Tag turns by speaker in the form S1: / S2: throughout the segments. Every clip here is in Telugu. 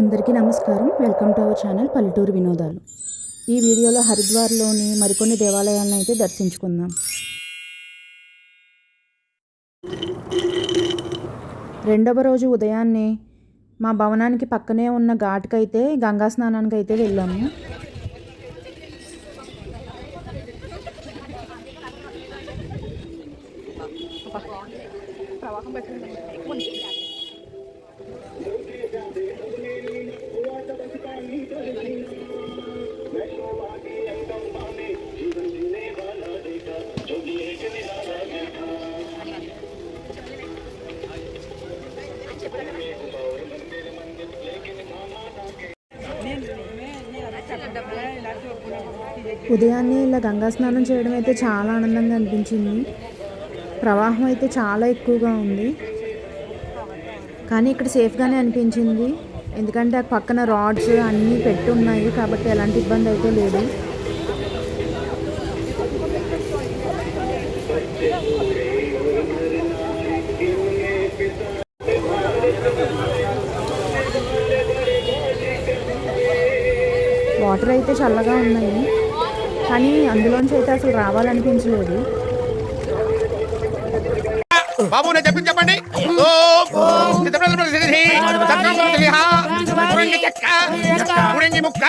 S1: అందరికీ నమస్కారం. వెల్కమ్ టు అవర్ ఛానల్ పల్లెటూరు వినోదాలు. ఈ వీడియోలో హరిద్వార్లోని మరికొన్ని దేవాలయాలను అయితే దర్శించుకుందాం. రెండవ రోజు ఉదయాన్నే మా భవనానికి పక్కనే ఉన్న ఘాట్కైతే గంగా స్నానానికి అయితే వెళ్ళాము. ఉదయాన్నే ఇలా గంగా స్నానం చేయడం అయితే చాలా ఆనందంగా అనిపించింది. ప్రవాహం అయితే చాలా ఎక్కువగా ఉంది. కానీ ఇక్కడ సేఫ్గానే అనిపించింది. ఎందుకంటే ఆ పక్కన రాడ్స్ అన్నీ పెట్టి ఉన్నాయి కాబట్టి ఎలాంటి ఇబ్బంది అయితే లేదు. వాటర్ అయితే చల్లగా ఉన్నాయి. కానీ అందులోంచి అయితే అసలు రావాలనిపించలేదు.
S2: బాబు నేను చెప్పింది చెప్పండి. ముక్క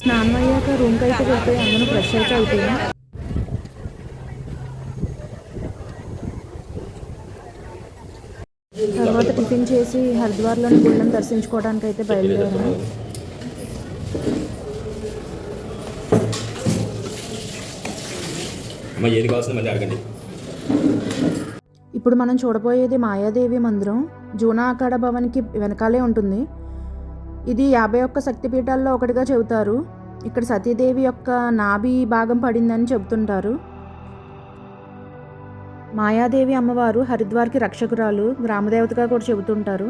S1: స్నానం అయ్యాక రూమ్కి అయితే వెళ్ళిపోయి అందరూ ఫ్రెష్ అయితే అయిపోయాం తర్వాత టిఫిన్ చేసి హరిద్వార్లోని గుళ్ళని దర్శించుకోవడానికి అయితే బయలుదేరాము
S3: అమ్మ ఏది కావాల్సింది మళ్ళీ అడగండి.
S1: ఇప్పుడు మనం చూడబోయేది మాయాదేవి మందిరం. జూనా అఖాడ భవన్కి వెనకాలే ఉంటుంది. ఇది యాభై ఒక్క శక్తిపీఠాల్లో ఒకటిగా చెబుతారు. ఇక్కడ సతీదేవి యొక్క నాభి భాగం పడిందని చెబుతుంటారు. మాయాదేవి అమ్మవారు హరిద్వార్కి రక్షకురాలు గ్రామదేవతగా కూడా చెబుతుంటారు.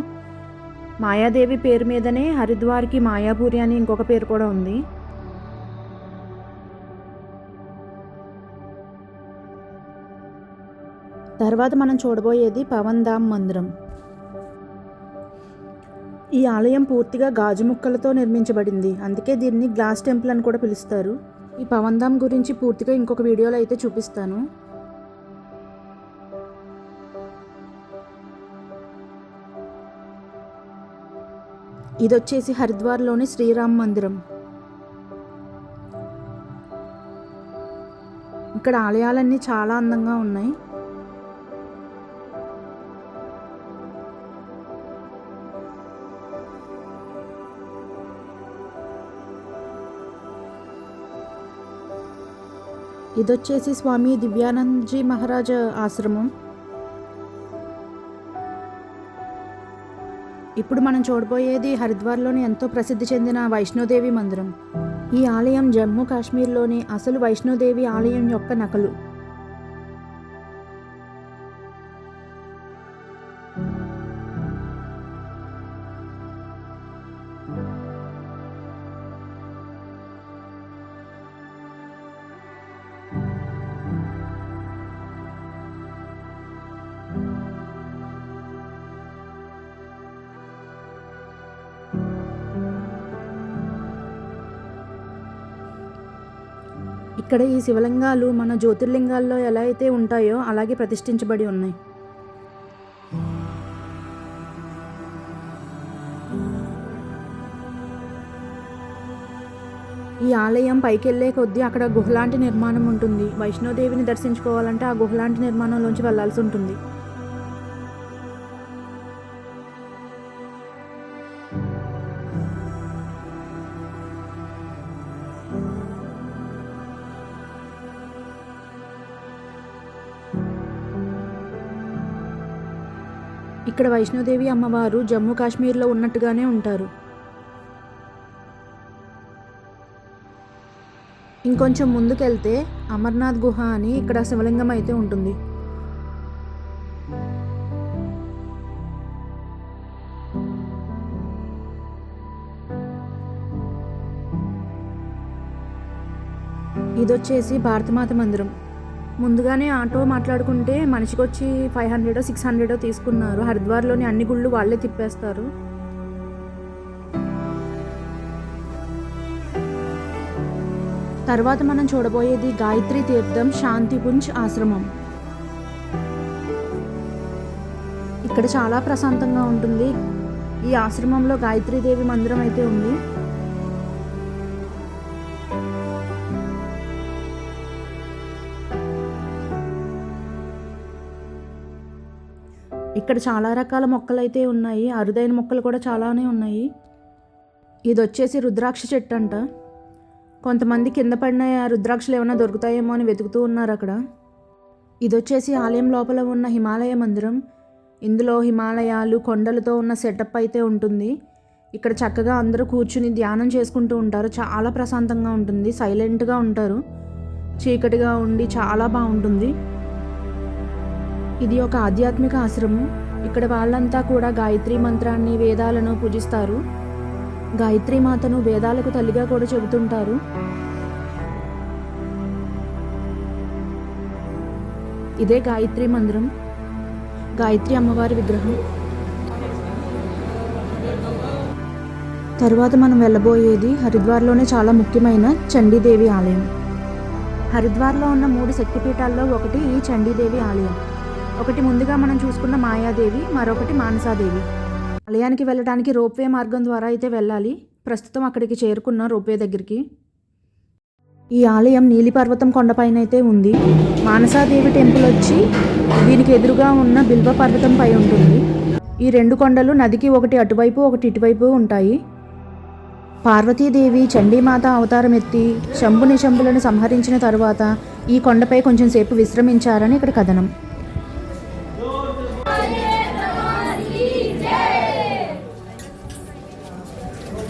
S1: మాయాదేవి పేరు మీదనే హరిద్వార్కి మాయాపూరి అని ఇంకొక పేరు కూడా ఉంది. తర్వాత మనం చూడబోయేది పవన్ ధామ్ మందిరం. ఈ ఆలయం పూర్తిగా గాజు ముక్కలతో నిర్మించబడింది. అందుకే దీన్ని గ్లాస్ టెంపుల్ అని కూడా పిలుస్తారు. ఈ పవన్ ధామ్ గురించి పూర్తిగా ఇంకొక వీడియోలో అయితే చూపిస్తాను. ఇది వచ్చేసి హరిద్వార్లోని శ్రీరామ్ మందిరం. ఇక్కడ ఆలయాలన్నీ చాలా అందంగా ఉన్నాయి. ఇదొచ్చేసి స్వామి దివ్యానందజీ మహారాజ్ ఆశ్రమం. ఇప్పుడు మనం చూడబోయేది హరిద్వార్లోని ఎంతో ప్రసిద్ధి చెందిన వైష్ణోదేవి మందిరం. ఈ ఆలయం జమ్మూ కాశ్మీర్లోని అసలు వైష్ణోదేవి ఆలయం యొక్క నకలు. ఇక్కడ ఈ శివలింగాలు మన జ్యోతిర్లింగాల్లో ఎలా అయితే ఉంటాయో అలాగే ప్రతిష్ఠించబడి ఉన్నాయి. ఈ ఆలయం పైకి వెళ్ళే కొద్దీ అక్కడ గుహలాంటి నిర్మాణం ఉంటుంది. వైష్ణోదేవిని దర్శించుకోవాలంటే ఆ గుహలాంటి నిర్మాణంలోంచి వెళ్ళాల్సి ఉంటుంది. ఇక్కడ వైష్ణోదేవి అమ్మవారు జమ్మూ కాశ్మీర్లో ఉన్నట్టుగానే ఉంటారు. ఇంకొంచెం ముందుకెళ్తే అమర్నాథ్ గుహ అని ఇక్కడ శివలింగం అయితే ఉంటుంది. ఇదొచ్చేసి భారతమాత మందిరం. ముందుగానే ఆటో మాట్లాడుకుంటే మనిషికి వచ్చి ఫైవ్ హండ్రెడో సిక్స్ హండ్రెడో తీసుకున్నారు. హరిద్వార్లోని అన్ని గుళ్ళు వాళ్ళే తిప్పేస్తారు. తర్వాత మనం చూడబోయేది గాయత్రి తీర్థం శాంతిపుంజ్ ఆశ్రమం. ఇక్కడ చాలా ప్రశాంతంగా ఉంటుంది. ఈ ఆశ్రమంలో గాయత్రీదేవి మందిరం అయితే ఉంది. ఇక్కడ చాలా రకాల మొక్కలు అయితే ఉన్నాయి. అరుదైన మొక్కలు కూడా చాలానే ఉన్నాయి. ఇది వచ్చేసి రుద్రాక్ష చెట్టు అంట కొంతమంది కింద పడిన రుద్రాక్షలు ఏమైనా దొరుకుతాయేమో అని వెతుకుతూ ఉన్నారు అక్కడ. ఇది వచ్చేసి ఆలయం లోపల ఉన్న హిమాలయ మందిరం. ఇందులో హిమాలయాలు కొండలతో ఉన్న సెటప్ అయితే ఉంటుంది. ఇక్కడ చక్కగా అందరూ కూర్చుని ధ్యానం చేసుకుంటూ ఉంటారు. చాలా ప్రశాంతంగా ఉంటుంది. సైలెంట్గా ఉంటారు. చీకటిగా ఉండి చాలా బాగుంటుంది. ఇది ఒక ఆధ్యాత్మిక ఆశ్రమం. ఇక్కడ వాళ్ళంతా కూడా గాయత్రి మంత్రాన్ని వేదాలను పూజిస్తారు. గాయత్రి మాతను వేదాలకు తల్లిగా కూడా చెబుతుంటారు. ఇదే గాయత్రి మందిరం. గాయత్రి అమ్మవారి విగ్రహం. తరువాత మనం వెళ్ళబోయేది హరిద్వార్లోనే చాలా ముఖ్యమైన చండీదేవి ఆలయం. హరిద్వార్లో ఉన్న మూడు శక్తిపీఠాల్లో ఒకటి ఈ చండీదేవి ఆలయం. ఒకటి ముందుగా మనం చూసుకున్న మాయాదేవి మరొకటి మానసాదేవి. ఆలయానికి వెళ్ళడానికి రోప్వే మార్గం ద్వారా అయితే వెళ్ళాలి. ప్రస్తుతం అక్కడికి చేరుకున్న రోప్వే దగ్గరికి. ఈ ఆలయం నీలిపర్వతం కొండపైన అయితే ఉంది. మానసాదేవి టెంపుల్ వచ్చి దీనికి ఎదురుగా ఉన్న బిల్వ పర్వతం పై ఉంటుంది. ఈ రెండు కొండలు నదికి ఒకటి అటువైపు ఒకటి ఇటువైపు ఉంటాయి. పార్వతీదేవి చండీమాత అవతారం ఎత్తి శంభుని శంభులను సంహరించిన తరువాత ఈ కొండపై కొంచెం సేపు విశ్రమించారని ఇక్కడ కథనం.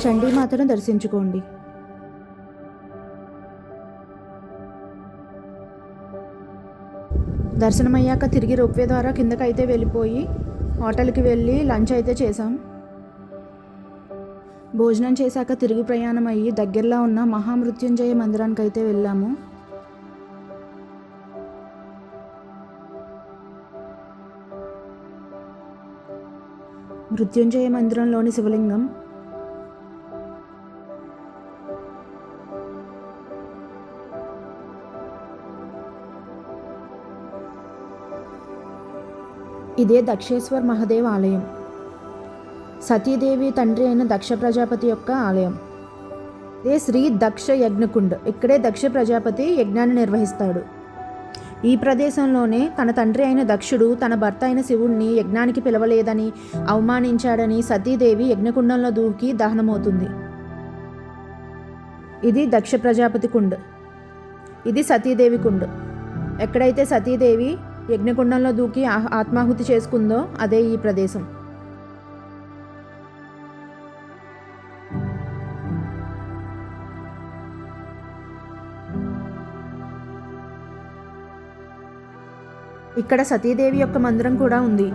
S1: చండీమాతను దర్శించుకోండి. దర్శనమయ్యాక తిరిగి రోప్వే ద్వారా కిందకి అయితే వెళ్ళిపోయి హోటల్కి వెళ్ళి లంచ్ అయితే చేసాం భోజనం చేశాక తిరిగి ప్రయాణం అయ్యి దగ్గరలో ఉన్న మహామృత్యుంజయ మందిరానికి అయితే వెళ్ళాము. మృత్యుంజయ మందిరంలోని శివలింగం ఇదే దక్షేశ్వర్ మహదేవ్ ఆలయం. సతీదేవి తండ్రి అయిన దక్ష ప్రజాపతి యొక్క ఆలయం. ఇదే శ్రీ దక్ష యజ్ఞకుండ్. ఇక్కడే దక్ష ప్రజాపతి యజ్ఞాన్ని నిర్వహిస్తాడు. ఈ ప్రదేశంలోనే తన తండ్రి అయిన దక్షుడు తన భర్త అయిన శివుణ్ణి యజ్ఞానికి పిలవలేదని అవమానించాడని సతీదేవి యజ్ఞకుండంలో దూకి దహనమవుతుంది. ఇది దక్ష ప్రజాపతి కుండ్. ఇది సతీదేవి కుండ్. ఎక్కడైతే సతీదేవి యజ్ఞకుండంలో దూకి ఆత్మాహుతి చేసుకుందో అదే ఈ ప్రదేశం. ఇక్కడ సతీదేవి యొక్క మందిరం కూడా ఉంది.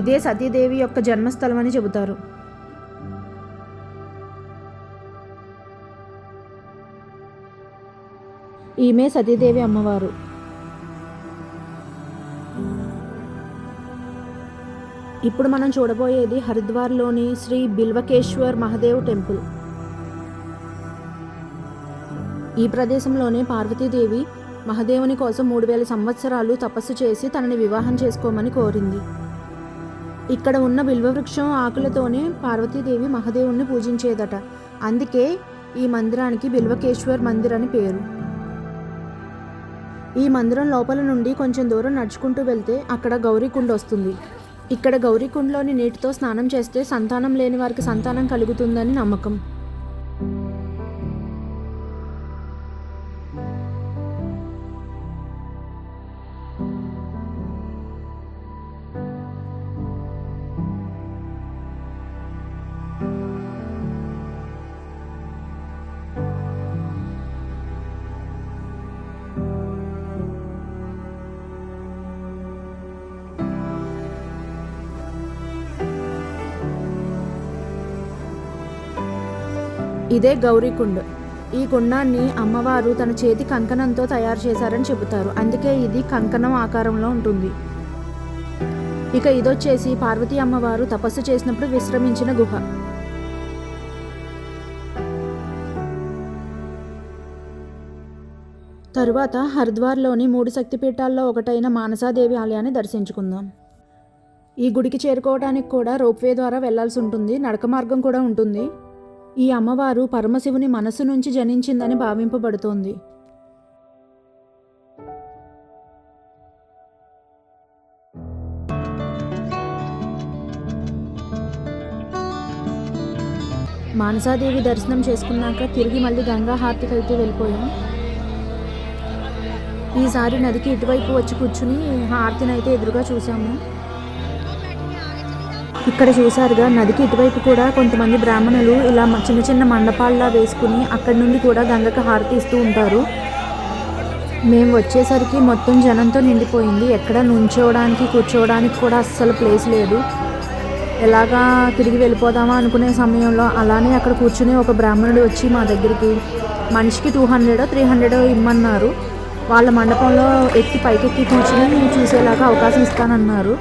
S1: ఇదే సతీదేవి యొక్క జన్మస్థలం అని చెబుతారు. ఈమె సతీదేవి అమ్మవారు. ఇప్పుడు మనం చూడబోయేది హరిద్వార్లోని శ్రీ బిల్వకేశ్వర్ మహదేవ్ టెంపుల్. ఈ ప్రదేశంలోనే పార్వతీదేవి మహదేవుని కోసం మూడు వేల సంవత్సరాలు తపస్సు చేసి తనని వివాహం చేసుకోమని కోరింది. ఇక్కడ ఉన్న బిల్వవృక్షం ఆకులతోనే పార్వతీదేవి మహదేవుణ్ణి పూజించేదట. అందుకే ఈ మందిరానికి బిల్వకేశ్వర్ మందిర్ అని పేరు. ఈ మందిరం లోపల నుండి కొంచెం దూరం నడుచుకుంటూ వెళ్తే అక్కడ గౌరీకుండ వస్తుంది ఇక్కడ గౌరీకుండలోని నీటితో స్నానం చేస్తే సంతానం లేని వారికి సంతానం కలుగుతుందని నమ్మకం. ఇదే గౌరీకుండ్ ఈ కుండాన్ని అమ్మవారు తన చేతి కంకణంతో తయారు చేశారని చెబుతారు. అందుకే ఇది కంకణం ఆకారంలో ఉంటుంది. ఇక ఇదొచ్చేసి పార్వతీ అమ్మవారు తపస్సు చేసినప్పుడు విశ్రమించిన గుహ. తరువాత హరిద్వార్లోని మూడు శక్తిపీఠాల్లో ఒకటైన మానసాదేవి ఆలయాన్ని దర్శించుకుందాం. ఈ గుడికి చేరుకోవడానికి కూడా రోప్వే ద్వారా వెళ్ళాల్సి ఉంటుంది. నడక మార్గం కూడా ఉంటుంది. ఈ అమ్మవారు పరమశివుని మనసు నుంచి జనించిందని భావింపబడుతోంది. మానసాదేవి దర్శనం చేసుకున్నాక తిరిగి మళ్ళీ గంగా హారతికి అయితే వెళ్ళిపోయాం. ఈసారి నదికి ఇటువైపు వచ్చి కూర్చుని హారతిని అయితే ఎదురుగా చూసాము ఇక్కడ చూసారుగా నదికి ఇటువైపు కూడా కొంతమంది బ్రాహ్మణులు ఇలా చిన్న చిన్న మండపాల్లా వేసుకుని అక్కడి నుండి కూడా గంగకు హారతి ఇస్తూ ఉంటారు. మేము వచ్చేసరికి మొత్తం జనంతో నిండిపోయింది. ఎక్కడ నుంచోవడానికి కూర్చోవడానికి కూడా అస్సలు ప్లేస్ లేదు. ఎలాగా తిరిగి వెళ్ళిపోదామా అనుకునే సమయంలో అలానే అక్కడ కూర్చుని ఒక బ్రాహ్మణుడు వచ్చి మా దగ్గరికి మనిషికి టూ హండ్రెడ్ త్రీ హండ్రెడ్ ఇమ్మన్నారు. వాళ్ళ మండపంలో ఎక్కి పైకెక్కి కూర్చుని చూసేలాగా అవకాశం ఇస్తానన్నారు.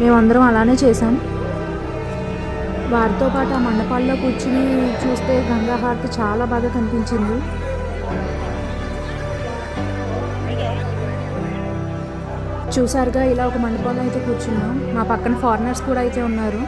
S1: మేమందరం అలానే చేసాం వారితో పాటు ఆ మండపాల్లో కూర్చుని చూస్తే గంగాహారతి చాలా బాగా కనిపించింది. చూసారుగా ఇలా ఒక మండపంలో అయితే కూర్చున్నాం. మా పక్కన ఫారినర్స్ కూడా అయితే ఉన్నారు.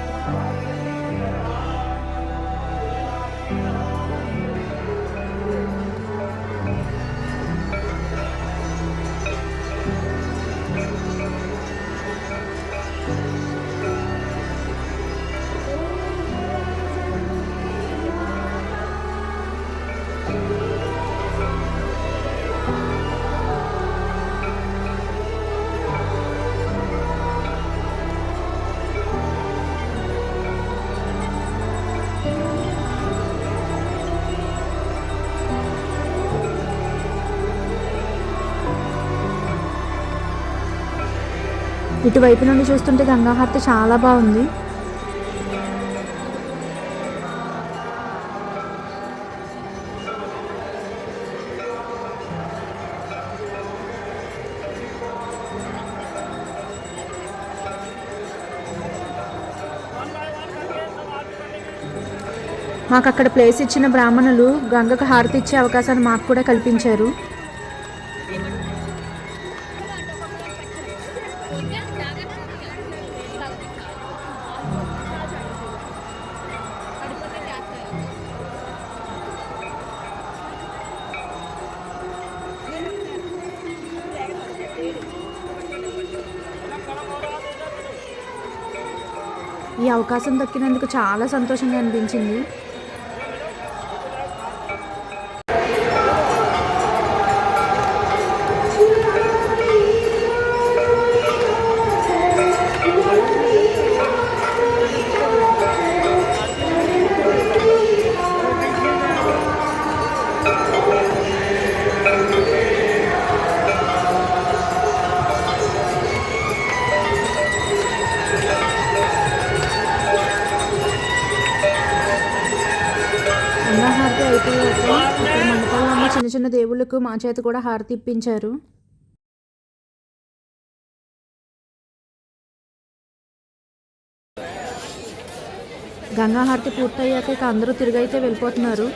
S1: ఇటువైపు నుండి చూస్తుంటే గంగాహారతి చాలా బాగుంది. మాకు అక్కడ ప్లేస్ ఇచ్చిన బ్రాహ్మణులు గంగకు హారతి ఇచ్చే అవకాశాన్ని మాకు కూడా కల్పించారు. ఈ అవకాశం దక్కినందుకు చాలా సంతోషంగా అనిపించింది. చిన్న మా చేత కూడా హారతి ఇప్పించారు గంగా హారతి పూర్తయ్యాక ఇక అందరూ తిరిగైతే వెళ్ళిపోతున్నారు.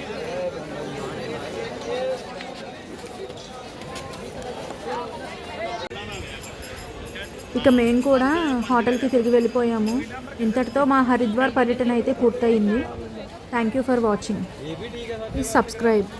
S1: ఇక మేము కూడా హోటల్కి తిరిగి వెళ్ళిపోయాము. ఇంతటితో మా హరిద్వార్ పర్యటన అయితే పూర్తయింది. Thank you for watching please subscribe